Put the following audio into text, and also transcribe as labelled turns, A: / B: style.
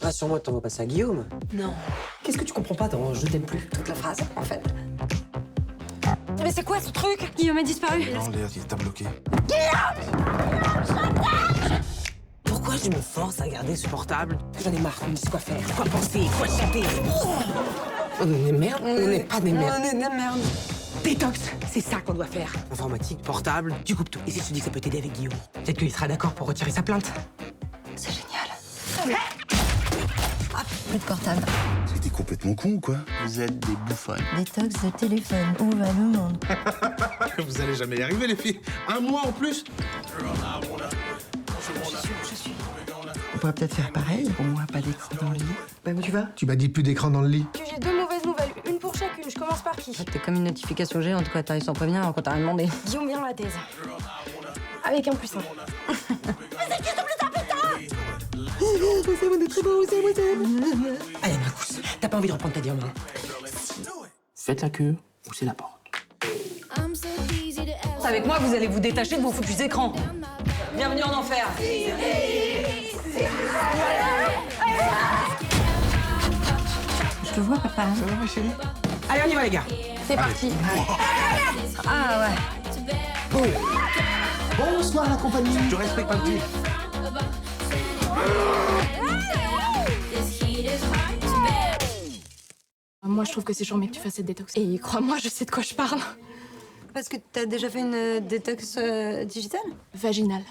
A: Rassure-moi, t'envoies pas ça à Guillaume.
B: Non.
A: Qu'est-ce que tu comprends pas dans Je t'aime plus Toute la phrase, en fait.
B: Mais c'est quoi ce truc? Guillaume est disparu.
C: Non, Léa, il t'a bloqué.
A: Pourquoi je me force à garder ce portable? J'en ai marre qu'on me dise quoi faire, quoi penser, quoi chanter? On est des merdes On n'est pas des merdes.
B: On est de la merde.
A: Détox, c'est ça qu'on doit faire. Informatique, portable, tu coupes tout. Et si te dis que ça peut t'aider avec Guillaume? Peut-être qu'il sera d'accord pour retirer sa plainte.
B: C'est génial.
D: Plus de portable.
C: C'était complètement con ou quoi
E: Vous êtes des bouffonnes.
D: Détox de téléphone. Où va le monde
C: Vous allez jamais y arriver, les filles. Un mois en plus
E: On pourrait peut-être faire pareil. Au moins, pas d'écran dans le lit. Bah, où tu vas
F: Tu m'as dit plus d'écran dans le lit.
G: J'ai deux mauvaises nouvelles, une pour chacune. Je commence par qui
D: T'es comme une notification géante, quoi. T'arrives sans prévenir alors qu'on t'a rien demandé.
G: Guillaume vient la thèse. Avec un plus un.
A: Allez, Marcus, t'as pas envie de reprendre ta main
E: Faites la queue ou c'est la porte.
B: Avec moi, vous allez vous détacher de vos foutus écrans. Bienvenue en enfer.
D: Je te vois, papa. hein.
C: Ça va, ma chérie?
A: Allez, on y va, les gars
B: C'est parti.
D: Ah ouais.
F: Bonsoir la compagnie.
C: Je respecte pas le
G: Moi, je trouve que c'est charmé que tu fasses cette détox. Et crois-moi, je sais de quoi je parle.
D: Parce que t'as déjà fait une euh, détox euh, digitale?
G: Vaginal.